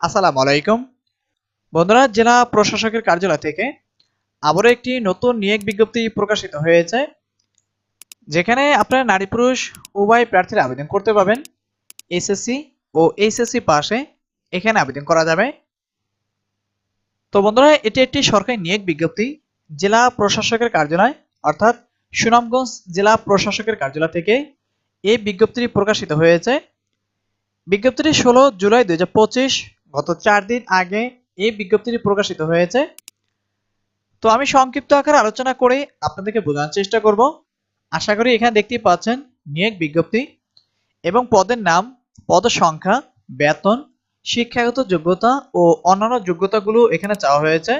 আসসালামু আলাইকুম। বন্ধুরা, জেলা প্রশাসকের কার্যালয় থেকে আবারও একটি নতুন নিয়োগ বিজ্ঞপ্তি প্রকাশিত হয়েছে, যেখানে আপনারা নারী পুরুষ উভয় প্রার্থীরা আবেদন করতে পারবেন। এসএসসি ও এইচএসসি পাশে এখানে আবেদন করা যাবে। তো বন্ধুরা, এটি একটি সরকারি নিয়োগ বিজ্ঞপ্তি, জেলা প্রশাসকের কার্যালয়, অর্থাৎ সুনামগঞ্জ জেলা প্রশাসকের কার্যালয় থেকে এই বিজ্ঞপ্তিটি প্রকাশিত হয়েছে। বিজ্ঞপ্তিটি ষোলো জুলাই দুই হাজার পঁচিশ গত চার দিন আগে এই বিজ্ঞপ্তিটি প্রকাশিত হয়েছে। তো আমি সংক্ষিপ্ত আকারে আলোচনা করে আপনাদেরকে বোঝানোর চেষ্টা করব। আশা করি এখানে দেখতেই পাচ্ছেন নিয়োগ বিজ্ঞপ্তি এবং পদের নাম, পদ সংখ্যা, বেতন, শিক্ষাগত যোগ্যতা ও অন্যান্য যোগ্যতাগুলো এখানে চাওয়া হয়েছে।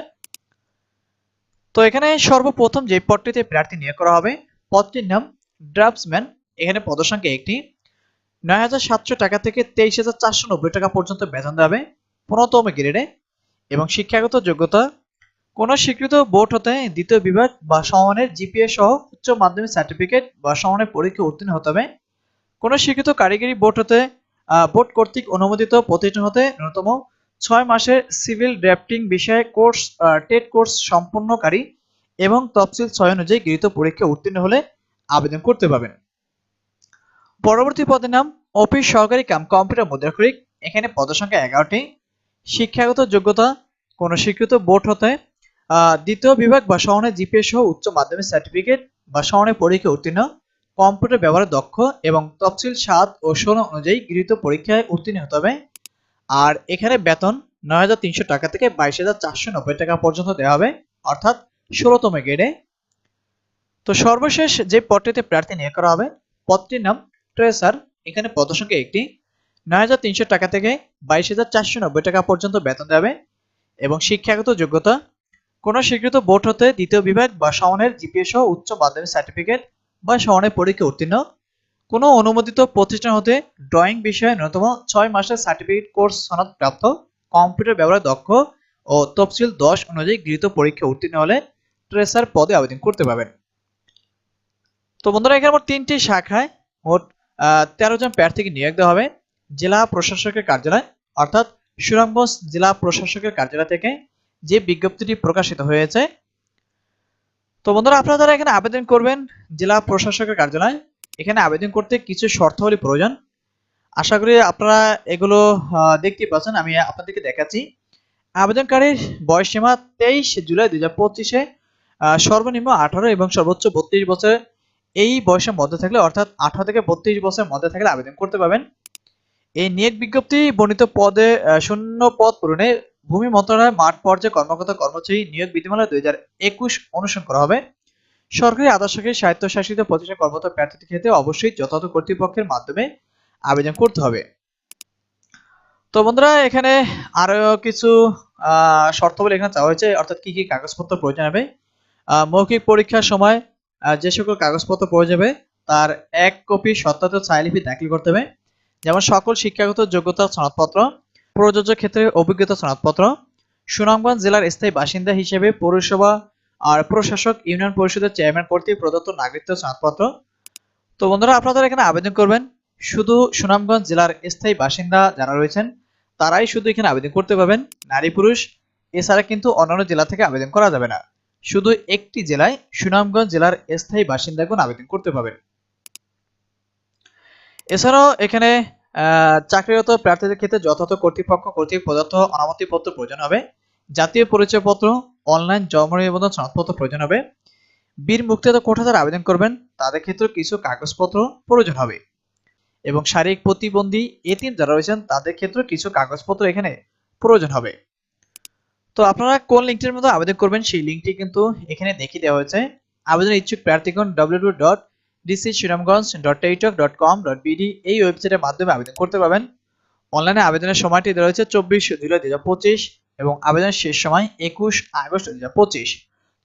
তো এখানে সর্বপ্রথম যে পদটিতে প্রার্থী নিয়োগ করা হবে, পদটির নাম ড্রাফটসম্যান। এখানে পদসংখ্যা একটি। নয় হাজার সাতশো টাকা থেকে তেইশ হাজার চারশো নব্বই টাকা পর্যন্ত বেতন দেবে পনেরোতম গ্রেডে এবং শিক্ষাগত যোগ্যতা কোন স্বীকৃত বোর্ড হতে দ্বিতীয় বিভাগ বা সমানের জিপিএ সহ উচ্চ মাধ্যমিক সার্টিফিকেট বা সমানের পরীক্ষা উত্তীর্ণ হতে হবে। কোন স্বীকৃত কারিগরি বোর্ড হতে বোর্ড কর্তৃক অনুমোদিত প্রতিষ্ঠান হতে ন্যূনতম ছয় মাসের সিভিল ড্রাফটিং বিষয়ে কোর্স টেট কোর্স সম্পন্নকারী এবং তফসিল ছয় অনুযায়ী গৃহীত পরীক্ষা উত্তীর্ণ হলে আবেদন করতে পারবেন। পরবর্তী পদের নাম অফিস সহকারী কাম কম্পিউটার মুদ্রাক্ষরিক। এখানে পদসংখ্যা এগারোটি। শিক্ষাগত যোগ্যতা কোন স্বীকৃত বোর্ড হতে দ্বিতীয় বিভাগ বা সমানের জিপিএ সহ উচ্চ মাধ্যমিক সার্টিফিকেট বা সমানের পরীক্ষা উত্তীর্ণ, কম্পিউটার ব্যবহারে দক্ষ এবং তফসিল সাত ও ষোলো অনুযায়ী গৃহীত পরীক্ষায় উত্তীর্ণ হতে হবে। আর এখানে বেতন নয় হাজার তিনশো টাকা থেকে বাইশ হাজার চারশো নব্বই টাকা পর্যন্ত দেওয়া হবে, অর্থাৎ ষোলোতম গ্রেডে তো সর্বশেষ যে পদটিতে প্রার্থী নিয়োগ করা হবে, পদটির নাম ট্রেসার। এখানে পদসংখ্যা একটি। নয় হাজার তিনশো টাকা থেকে বাইশ হাজার চারশো নব্বই টাকা পর্যন্ত বেতন দেবে এবং শিক্ষাগত যোগ্যতা। কোনো স্বীকৃত বোর্ড হতে দ্বিতীয় বিভাগ বা সমানের জিপিএ সহ উচ্চ মাধ্যমিক সার্টিফিকেট বা পরীক্ষা উত্তীর্ণ। অনুমোদিত প্রতিষ্ঠান হতে ড্রয়িং বিষয়ে ন্যূনতম মাসের সার্টিফিকেট কোর্স সনদ প্রাপ্ত, কম্পিউটার ব্যবহারে দক্ষ ও তফসিল দশ অনুযায়ী গৃহীত পরীক্ষা উত্তীর্ণ হলে ট্রেসার পদে আবেদন করতে পারবেন। তো বন্ধুরা, এখানে মোট তিনটি শাখায় মোট তেরো জন প্রার্থীকে নিয়োগ দেওয়া হবে। জেলা প্রশাসকের কার্যালয় অর্থাৎ সুনামগঞ্জ জেলা প্রশাসকের কার্যালয় থেকে যে বিজ্ঞপ্তিটি প্রকাশিত হয়েছে। তো বন্ধুরা আপনারা যারা এখানে আবেদন করবেন জেলা প্রশাসকের কার্যালয় এখানে আবেদন করতে কিছু শর্তাবলী প্রয়োজন। আশা করি আপনারা এগুলো আহ, দেখতেই পাচ্ছেন আমি আপনাদেরকে দেখাচ্ছি। আবেদনকারীর বয়স সীমা তেইশ জুলাই দুই হাজার পঁচিশে সর্বনিম্ন আঠারো এবং সর্বোচ্চ বত্রিশ বছর এই বয়সের মধ্যে থাকলে অর্থাৎ আঠারো থেকে বত্রিশ বছরের মধ্যে থাকলে আবেদন করতে পারবেন। এই নিয়োগ বিজ্ঞপ্তি বর্ণিত পদে শূন্য পদ পূরণে ভূমি মন্ত্রণালয়, মাঠ পর্যায়ে কর্মকর্তা কর্মচারী নিয়োগ বিধিমালা দুই হাজার একুশ অনুসরণ করা হবে। সরকারি আদর্শকে স্বায়ত্তশাসিত প্রতিষ্ঠান কর্মরত প্রার্থীদের ক্ষেত্রে অবশ্যই যথাযথ কর্তৃপক্ষের মাধ্যমে আবেদন করতে হবে। তো বন্ধুরা, এখানে আরও কিছু, আহ শর্তাবলী এখানে চাওয়া হয়েছে, অর্থাৎ কি কি কাগজপত্র প্রয়োজন হবে। মৌখিক পরীক্ষার সময় যে সকল কাগজপত্র প্রয়োজন হবে, তার এক কপি সত্যায়িত ছায়ালিপি দাখিল করতে হবে। যেমন সকল শিক্ষাগত যোগ্যতা সনদপত্র, প্রযোজ্য ক্ষেত্রে অভিজ্ঞতা সনদপত্র, সুনামগঞ্জ জেলার স্থায়ী বাসিন্দা হিসেবে পৌরসভা আর প্রশাসক ইউনিয়ন পরিষদের চেয়ারম্যান কর্তৃক প্রদত্ত নাগরিকত্ব সনদপত্র। তো বন্ধুরা আপনারা এখানে আবেদন করবেন। শুধু সুনামগঞ্জ জেলার স্থায়ী বাসিন্দা যারা রয়েছেন, তারাই শুধু এখানে আবেদন করতে পারবেন। নারী পুরুষ, এছাড়া কিন্তু অন্যান্য জেলা থেকে আবেদন করা যাবে না। শুধু একটি জেলায় সুনামগঞ্জ জেলার স্থায়ী বাসিন্দাগণ আবেদন করতে পারবেন। এছাড়াও এখানে চাকরিরত প্রার্থীদের ক্ষেত্রে যথাযথ কর্তৃপক্ষ কর্তৃক প্রদত্ত অনুমতিপত্র প্রয়োজন হবে। জাতীয় পরিচয়পত্র, অনলাইন জন্ম নিবন্ধন সনদপত্র প্রয়োজন হবে। বীর মুক্তিযোদ্ধা কোঠা আবেদন করবেন, তাদের ক্ষেত্রে কিছু কাগজপত্র প্রয়োজন হবে। এবং শারীরিক প্রতিবন্ধী এতিম যারা রয়েছেন, তাদের ক্ষেত্রে কিছু কাগজপত্র এখানে প্রয়োজন হবে। তো আপনারা কোন লিঙ্কটির মধ্যে আবেদন করবেন, সেই লিঙ্কটি কিন্তু এখানে দেখিয়ে দেওয়া হয়েছে। আবেদনের ইচ্ছুক প্রার্থীগণ W dot DC Sunamganj dot Teletalk dot com dot BD এই ওয়েবসাইটের মাধ্যমে আবেদন করতে পারবেন। অনলাইনে আবেদনের সময়টি দেওয়া হয়েছে চব্বিশ জুলাই হাজার পঁচিশ এবং আবেদনের শেষ সময় একুশ আগস্ট দুই হাজার পঁচিশ।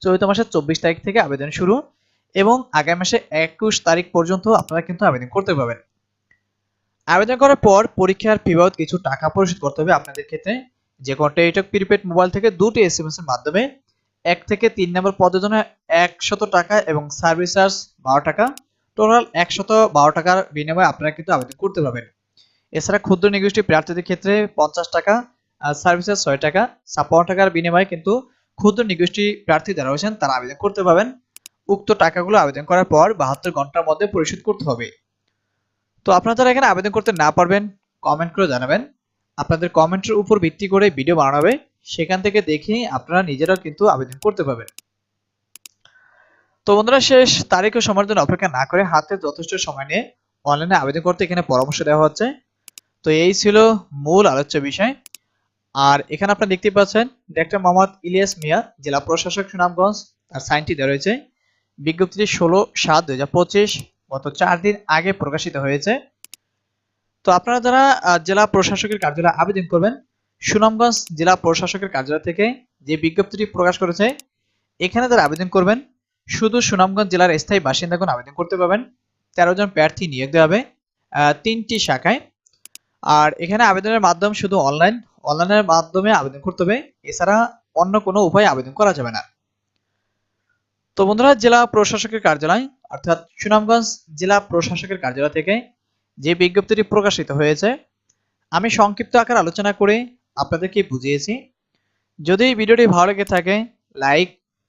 চলিত মাসের চব্বিশ তারিখ থেকে আবেদন শুরু এবং আগামী মাসে একুশ তারিখ পর্যন্ত আপনারা কিন্তু আবেদন করতে পারবেন। আবেদন করার পর পরীক্ষার ফি বাবদ কিছু টাকা পরিশোধ করতে হবে আপনাদের ক্ষেত্রে। যে কোনো টেলিটক প্রিপেড মোবাইল থেকে দুটি এস এম এস এর মাধ্যমে এক থেকে তিন নম্বর পদের জন্য একশত টাকা এবং সার্ভিস চার্জ বারো টাকা। টোটাল একশত বারো টাকার বিনিময়ে আপনারা কিন্তু আবেদন করতে পারবেন। এছাড়া ক্ষুদ্র নিগোষ্ঠী প্রার্থীদের ক্ষেত্রে পঞ্চাশ টাকা সার্ভিসের ছয় টাকা, ছাপ্পান্ন টাকার বিনিময়ে কিন্তু ক্ষুদ্র নিগোষ্ঠী প্রার্থী যারা রয়েছেন তারা আবেদন করতে পারবেন। উক্ত টাকাগুলো আবেদন করার পর বাহাত্তর ঘণ্টার মধ্যে পরিশোধ করতে হবে। তো আপনারা যারা এখানে আবেদন করতে না পারবেন কমেন্ট করে জানাবেন। আপনাদের কমেন্টের উপর ভিত্তি করে ভিডিও বানানো হবে। সেখান থেকে দেখে আপনারা নিজেরাও কিন্তু আবেদন করতে পারবেন। তো বন্ধুরা, শেষ তারিখ ও সময়ের জন্য অপেক্ষা না করে হাতে যথেষ্ট সময় নিয়ে অনলাইনে আবেদন করতে এখানে পরামর্শ দেওয়া হচ্ছে। তো এই ছিল মূল আলোচ্য বিষয়। আর এখানে আপনারা দেখতে পাচ্ছেন ডাক্তার মোহাম্মদ ইলিয়াস মিয়া জেলা প্রশাসক সুনামগঞ্জ, তার সাইনটি দেওয়া রয়েছে। বিজ্ঞপ্তিটি ষোলো সাত পঁচিশ, গত চার দিন আগে প্রকাশিত হয়েছে। তো আপনারা যারা জেলা প্রশাসকের কার্যালয়ে আবেদন করবেন, সুনামগঞ্জ জেলা প্রশাসকের কার্যালয় থেকে যে বিজ্ঞপ্তিটি প্রকাশ করেছে, এখানে যারা আবেদন করবেন শুধু সুনামগঞ্জ জেলার স্থায়ী বাসিন্দাগণ আবেদন করতে পারবেন। তেরো জন প্রার্থী নিয়োগ দেওয়া হবে তিনটি শাখায়। আর এখানে আবেদনের মাধ্যম শুধু অনলাইন, অনলাইনের মাধ্যমে আবেদন করতে হবে। এছাড়া অন্য কোনো উপায়ে আবেদন করা যাবে না। তো বন্ধুরা, জেলা প্রশাসকের কার্যালয়, অর্থাৎ সুনামগঞ্জ জেলা প্রশাসকের কার্যালয় থেকে যে বিজ্ঞপ্তিটি প্রকাশিত হয়েছে, আমি সংক্ষিপ্ত আকার আলোচনা করে আপনাদেরকে বুঝিয়েছি। যদি ভিডিওটি ভালো লেগে থাকে, লাইক